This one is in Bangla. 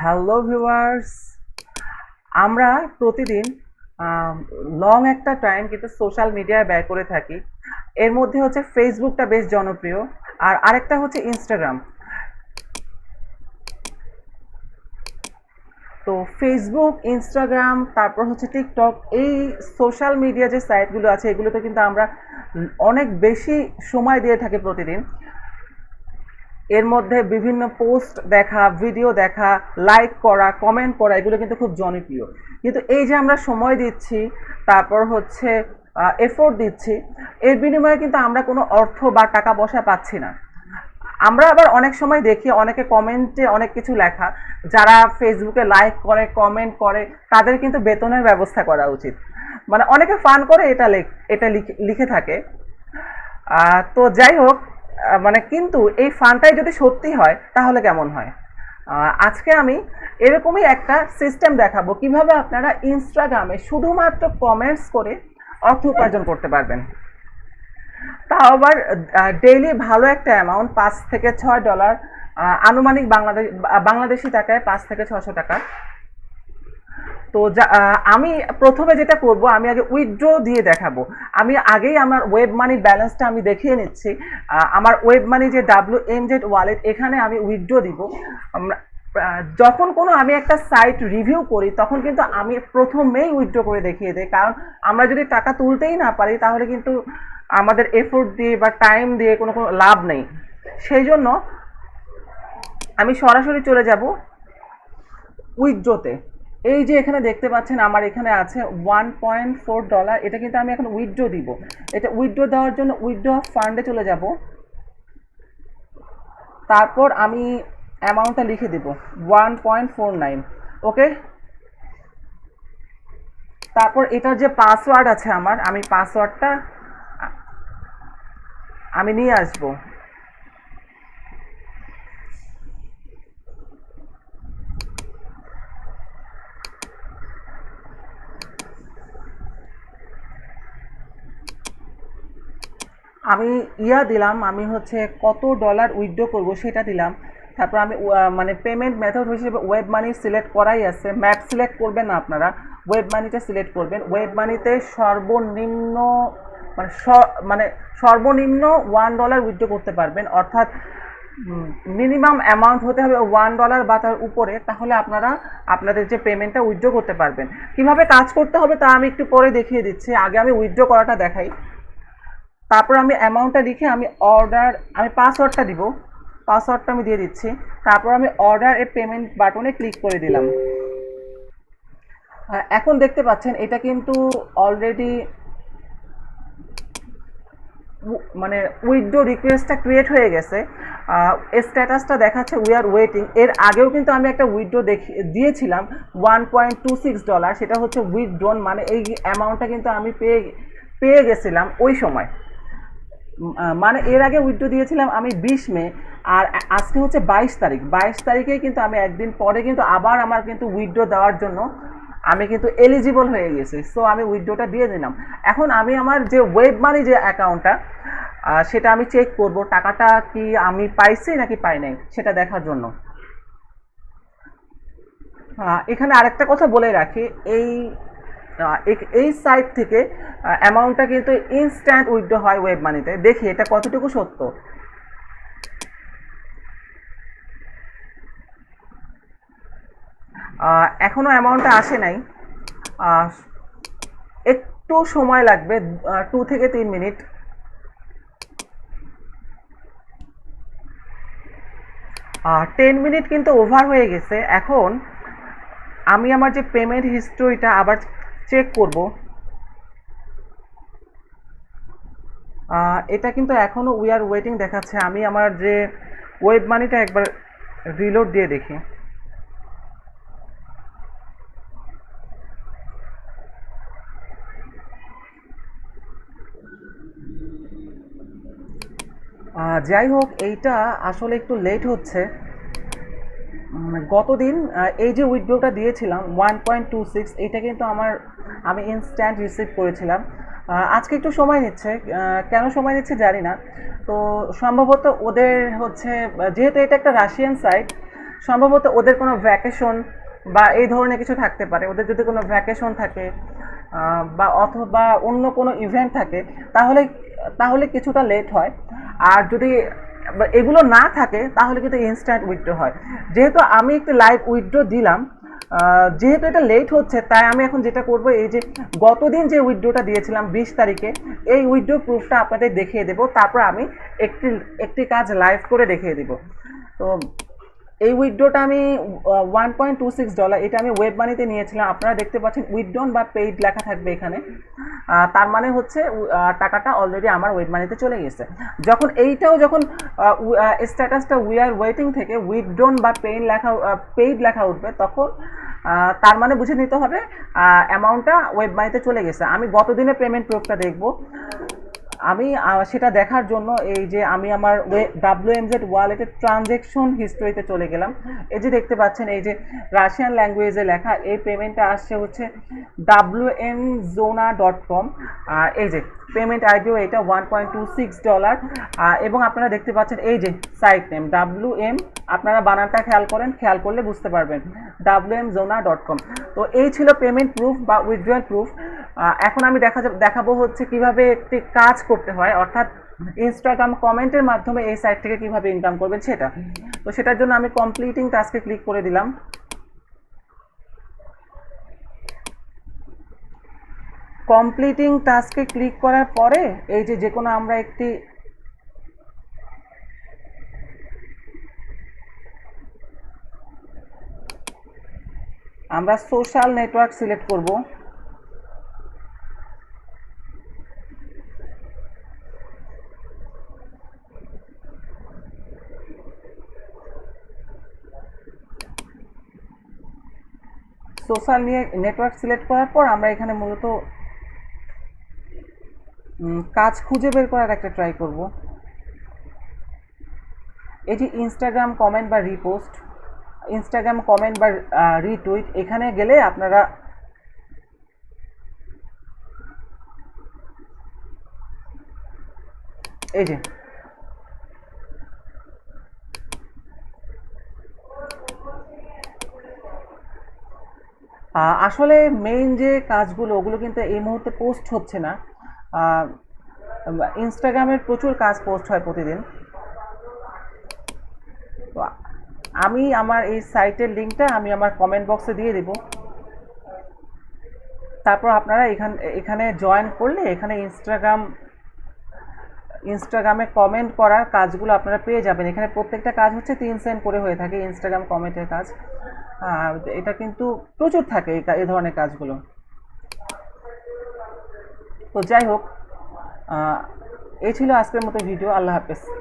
হ্যালো ভিউয়ার্স আমরা প্রতিদিন লং একটা টাইম কিন্তু সোশ্যাল মিডিয়ায় ব্যয় করে থাকি। এর মধ্যে হচ্ছে ফেসবুকটা বেশ জনপ্রিয়, আর আরেকটা হচ্ছে ইনস্টাগ্রাম তো ফেসবুক ইনস্টাগ্রাম তারপর হচ্ছে টিকটক এই সোশ্যাল মিডিয়া যে সাইটগুলো আছে, এগুলোতে কিন্তু আমরা অনেক বেশি সময় দিয়ে থাকি প্রতিদিন। এর মধ্যে বিভিন্ন পোস্ট দেখা, ভিডিও দেখা লাইক করা কমেন্ট করা, এগুলো কিন্তু খুব জনপ্রিয়। কিন্তু এই যে আমরা সময় দিচ্ছি, তারপর হচ্ছে এফোর্ট দিচ্ছি, এর বিনিময়ে কিন্তু আমরা কোনো অর্থ বা টাকা পয়সা পাচ্ছি না। আমরা আবার অনেক সময় দেখি, অনেকে কমেন্টে অনেক কিছু লেখা, যারা ফেসবুকে লাইক করে কমেন্ট করে, তাদের কিন্তু বেতনের ব্যবস্থা করা উচিত। মানে অনেকে ফান করে এটা লেখ, এটা লিখে- থাকে। তো যাই হোক মানে কিন্তু এই ফানটাই যদি সত্যি হয়, তাহলে কেমন হয়? আজকে আমি এরকমই একটা সিস্টেম দেখাবো কীভাবে আপনারা ইনস্টাগ্রামে শুধুমাত্র কমেন্টস করে অর্থ উপার্জন করতে পারবেন। তাও আবার ডেইলি ভালো একটা অ্যামাউন্ট পাঁচ থেকে ছয় ডলার আনুমানিক বাংলাদেশ, বাংলাদেশি টাকায় পাঁচ থেকে ছশো টাকা। তো আমি প্রথমে যেটা করব, আমি আগে উইথড্র দিয়ে দেখাবো। আমি আগেই আমার ওয়েব মানি ব্যালেন্সটা আমি দেখিয়ে নিচ্ছি। আমার ওয়েব মানি যে ডাব্লিউ এম জেড ওয়ালেট এখানে আমি উইথড্র দিব। যখন কোনো আমি একটা সাইট রিভিউ করি, তখন কিন্তু আমি প্রথমেই উইথড্র করে দেখিয়ে দিই। কারণ আমরা যদি টাকা তুলতেই না পারি, তাহলে কিন্তু আমাদের এফোর্ট দিয়ে বা টাইম দিয়ে কোনো কোনো লাভ নেই। সেই জন্য আমি সরাসরি চলে যাব উইথড্রোতে এই যে এখানে দেখতে পাচ্ছেন, আমার এখানে আছে ওয়ান পয়েন্ট ফোর ডলার এটা কিন্তু আমি এখন উইথড্রো দিব। এটা উইথড্রো দেওয়ার জন্য উইথড্রো ফান্ডে চলে যাব। তারপর আমি অ্যামাউন্টটা লিখে দেব one point four nine okay? তারপর এটার যে পাসওয়ার্ড আছে আমার, আমি পাসওয়ার্ডটা আমি নিয়ে আসব। আমি ইয়া দিলাম, আমি হচ্ছে কত ডলার উইথড্র করব সেটা দিলাম। তারপর আমি মানে পেমেন্ট মেথড হিসেবে ওয়েব মানি সিলেক্ট করাই আছে। ম্যাপ সিলেক্ট করবেন না আপনারা। ওয়েব মানিটা সিলেক্ট করবেন। ওয়েব মানিতে সর্বনিম্ন মানে মানে সর্বনিম্ন ওয়ান ডলার উইথড্র করতে পারবেন। অর্থাৎ মিনিমাম অ্যামাউন্ট হতে হবে ওয়ান ডলার বা তার উপরে, তাহলে আপনারা আপনাদের যে পেমেন্টটা উইথড্র করতে পারবেন। কীভাবে কাজ করতে হবে তা আমি একটু পরে দেখিয়ে দিচ্ছি। আগে আমি উইথড্র করাটা দেখাই। তারপর আমি অ্যামাউন্টটা লিখে আমি অর্ডার আমি পাসওয়ার্ডটা দিব। পাসওয়ার্ডটা আমি দিয়ে দিচ্ছি। তারপর আমি অর্ডার এ পেমেন্ট বাটনে ক্লিক করে দিলাম। এখন দেখতে পাচ্ছেন, এটা কিন্তু অলরেডি মানে উইথড্রো রিকোয়েস্টটা ক্রিয়েট হয়ে গেছে। স্ট্যাটাসটা দেখাচ্ছে উই আর ওয়েটিং এর আগেও কিন্তু আমি একটা উইথড্রো দেখি দিয়েছিলাম one point two six dollar সেটা হচ্ছে উইথ উইথড্রোন মানে এই অ্যামাউন্টটা কিন্তু আমি পেয়ে পেয়ে গেছিলাম ওই সময়। মানে এর আগে উইথড্রো দিয়েছিলাম আমি বিশ মে, আর আজকে হচ্ছে বাইশ তারিখ। বাইশ তারিখে কিন্তু আমি একদিন পরে কিন্তু আবার আমার কিন্তু উইথড্রো দেওয়ার জন্য আমি কিন্তু এলিজিবল হয়ে গেছি। সো আমি উইথড্রোটা দিয়ে দিলাম। এখন আমি আমার যে ওয়েব মানি যে অ্যাকাউন্টটা সেটা আমি চেক করব। টাকাটা কি আমি পাইছি নাকি পাই নাই, সেটা দেখার জন্য। এখানে আরেকটা কথা বলে রাখি। এই এই সাইট থেকে অ্যামাউন্টটা কিন্তু ইনস্ট্যান্ট উইথড্র হয় ওয়েব মানিতে দেখি এটা কতটুকু সত্য? আহ, এখনও অ্যামাউন্টটা আসে নাই। একটু সময় লাগবে টু থেকে তিন মিনিট টেন মিনিট কিন্তু ওভার হয়ে গেছে। এখন আমি আমার যে পেমেন্ট হিস্ট্রিটা আবার চেক করব। এটা কিন্তু এখনও উই আর ওয়েটিং দেখাচ্ছে। আমি আমার যে ওয়েব মানিটা একবার রিলোড দিয়ে দেখি। যাই হোক, এইটা আসলে একটু লেট হচ্ছে। গতদিন আহ, এই যে উইথড্রোটা দিয়েছিলাম ওয়ান পয়েন্ট টু সিক্স এটা কিন্তু আমার আমি ইনস্ট্যান্ট রিসিভ করেছিলাম। আজকে একটু সময় নিচ্ছে কেন সময় নিচ্ছে জানি না। তো সম্ভবত ওদের হচ্ছে যেহেতু এটা একটা রাশিয়ান সাইট সম্ভবত ওদের কোনো ভ্যাকেশন বা এই ধরনের কিছু থাকতে পারে। ওদের যদি কোনো ভ্যাকেশন থাকে বা অথবা অন্য কোনো ইভেন্ট থাকে তাহলে তাহলে কিছুটা লেট হয়। আর যদি এগুলো না থাকে, তাহলে কিন্তু ইনস্ট্যান্ট উইথড্র হয়। যেহেতু আমি একটি লাইভ উইথড্র দিলাম যেহেতু এটা লেট হচ্ছে, তাই আমি এখন যেটা করব, এই যে গতদিন যে উইথড্রোটা দিয়েছিলাম বিশ তারিখে, এই উইথড্রো প্রুফটা আপনাদের দেখিয়ে দেব। তারপর আমি একটি একটি কাজ লাইভ করে দেখিয়ে দেব। তো এই উইথড্রোটা আমি one point two six dollar এটা আমি ওয়েব মানিতে নিয়েছিলাম। আপনারা দেখতে পাচ্ছেন উইথড্রন বা পেইড লেখা থাকবে এখানে। তার মানে হচ্ছে টাকাটা অলরেডি আমার ওয়েব মানিতে চলে গেছে। যখন এইটাও যখন স্ট্যাটাসটা উই আর ওয়েটিং থেকে উইথড্রন বা পেইন লেখা পেইড লেখা উঠবে, তখন তার মানে বুঝে নিতে হবে অ্যামাউন্টটা ওয়েব মানিতে চলে গেছে। আমি গত দিনে পেমেন্ট প্রুফটা দেখব। আমি সেটা দেখার জন্য এই যে আমি আমার ডাব্লিউ এম জেড ওয়ালেটের ট্রানজেকশন হিস্টোরিতে চলে গেলাম। এই যে দেখতে পাচ্ছেন, এই যে রাশিয়ান ল্যাঙ্গুয়েজে লেখা, এই পেমেন্টটা আসছে হচ্ছে W M zona dot com এই যে পেমেন্ট আইডিও এটা one point two six dollar এবং আপনারা দেখতে পাচ্ছেন, এই যে সাইট নেম ডাব্লিউ এম আপনারা বানানটা খেয়াল করেন, খেয়াল করলে বুঝতে পারবেন W M zona dot com তো এই ছিল পেমেন্ট প্রুফ বা উইথড্রয়াল প্রুফ এখন আমি দেখা দেখাবো হচ্ছে কীভাবে একটি কাজ করতে হয়, অর্থাৎ ইনস্টাগ্রাম কমেন্টের মাধ্যমে এই সাইট থেকে কীভাবে ইনকাম করবেন সেটা। তো সেটার জন্য আমি কমপ্লিটিং টাস্কে ক্লিক করে দিলাম। কমপ্লিটিং টাস্কে ক্লিক করার পরে এই যে যে কোনো আমরা একটি আমরা সোশ্যাল নেটওয়ার্ক সিলেক্ট করব। সোশ্যাল নেটওয়ার্ক সিলেক্ট করার পর আমরা এখানে মূলত কাজ খুঁজে বের করার একটা ট্রাই করব। এটি ইনস্টাগ্রাম কমেন্ট বা রিপোস্ট ইনস্টাগ্রাম কমেন্ট বা রিটুইট এখানে গেলে আপনারা এই যে আসলে মেইন যে কাজগুলো, ওগুলো কিন্তু এই মুহূর্তে পোস্ট হচ্ছে না। ইনস্টাগ্রামের প্রচুর কাজ পোস্ট হয় প্রতিদিন। তো আমি আমার এই সাইটের লিঙ্কটা আমি আমার কমেন্ট বক্সে দিয়ে দেব। তারপর আপনারা এখান, এখানে জয়েন করলে এখানে ইনস্টাগ্রাম ইনস্টাগ্রামে কমেন্ট করার কাজগুলো আপনারা পেয়ে যাবেন। এখানে প্রত্যেকটা কাজ হচ্ছে তিন সেন্ট করে হয়ে থাকে ইনস্টাগ্রাম কমেন্টের কাজ। এটা কিন্তু প্রচুর থাকে কা- ধরনের কাজগুলো। তো যাই হোক এই ছিল আজকের মতো ভিডিও। আল্লাহ হাফেজ।